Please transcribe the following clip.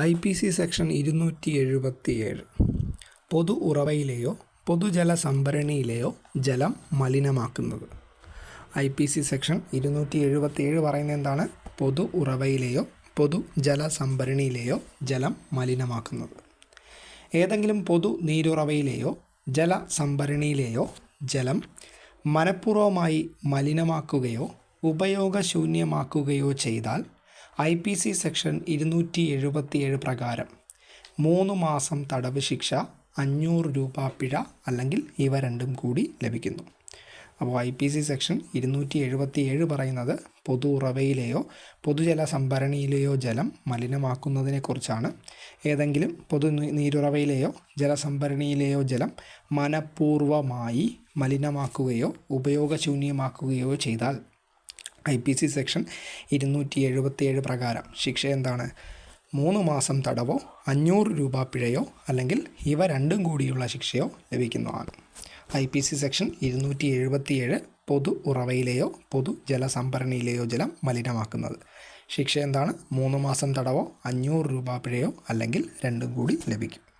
I P C section ഇരുന്നൂറ്റി എഴുപത്തിയേഴ് പൊതു ഉറവയിലെയോ പൊതുജല സംഭരണിയിലെയോ ജലം മലിനമാക്കുന്നത്. ഐ പി സി സെക്ഷൻ ഇരുന്നൂറ്റി എഴുപത്തിയേഴ് പറയുന്നത് എന്താണ്? പൊതു ഉറവയിലെയോ പൊതുജല സംഭരണിയിലെയോ ജലം മലിനമാക്കുന്നത്. ഏതെങ്കിലും പൊതു നീരുറവയിലെയോ ജല സംഭരണിയിലെയോ ജലം മനഃപൂർവമായി മലിനമാക്കുകയോ ഉപയോഗശൂന്യമാക്കുകയോ ചെയ്താൽ ഐ പി സി സെക്ഷൻ ഇരുന്നൂറ്റി എഴുപത്തിയേഴ് പ്രകാരം മൂന്ന് മാസം തടവ് ശിക്ഷ അഞ്ഞൂറ് രൂപ പിഴ അല്ലെങ്കിൽ ഇവ രണ്ടും കൂടി ലഭിക്കുന്നു. അപ്പോൾ ഐ പി സി സെക്ഷൻ ഇരുന്നൂറ്റി എഴുപത്തി ഏഴ് പറയുന്നത് പൊതു ഉറവയിലെയോ പൊതുജല സംഭരണിയിലെയോ ജലം മലിനമാക്കുന്നതിനെക്കുറിച്ചാണ് ഏതെങ്കിലും പൊതു നീരുറവയിലെയോ ജലസംഭരണിയിലെയോ ജലം മനഃപൂർവമായി മലിനമാക്കുകയോ ഉപയോഗശൂന്യമാക്കുകയോ ചെയ്താൽ ഐ പി സി സെക്ഷൻ ഇരുന്നൂറ്റി എഴുപത്തിയേഴ് പ്രകാരം ശിക്ഷ എന്താണ്? മൂന്ന് മാസം തടവോ അഞ്ഞൂറ് രൂപ പിഴയോ അല്ലെങ്കിൽ ഇവ രണ്ടും കൂടിയുള്ള ശിക്ഷയോ ലഭിക്കുന്നതാണ്. ഐ പി സി സെക്ഷൻ ഇരുന്നൂറ്റി എഴുപത്തിയേഴ് പൊതു ഉറവയിലെയോ പൊതു ജലസംഭരണിയിലെയോ ജലം മലിനമാക്കുന്നത്. ശിക്ഷ എന്താണ്? മൂന്ന് മാസം തടവോ അഞ്ഞൂറ് രൂപ പിഴയോ അല്ലെങ്കിൽ രണ്ടും കൂടി ലഭിക്കും.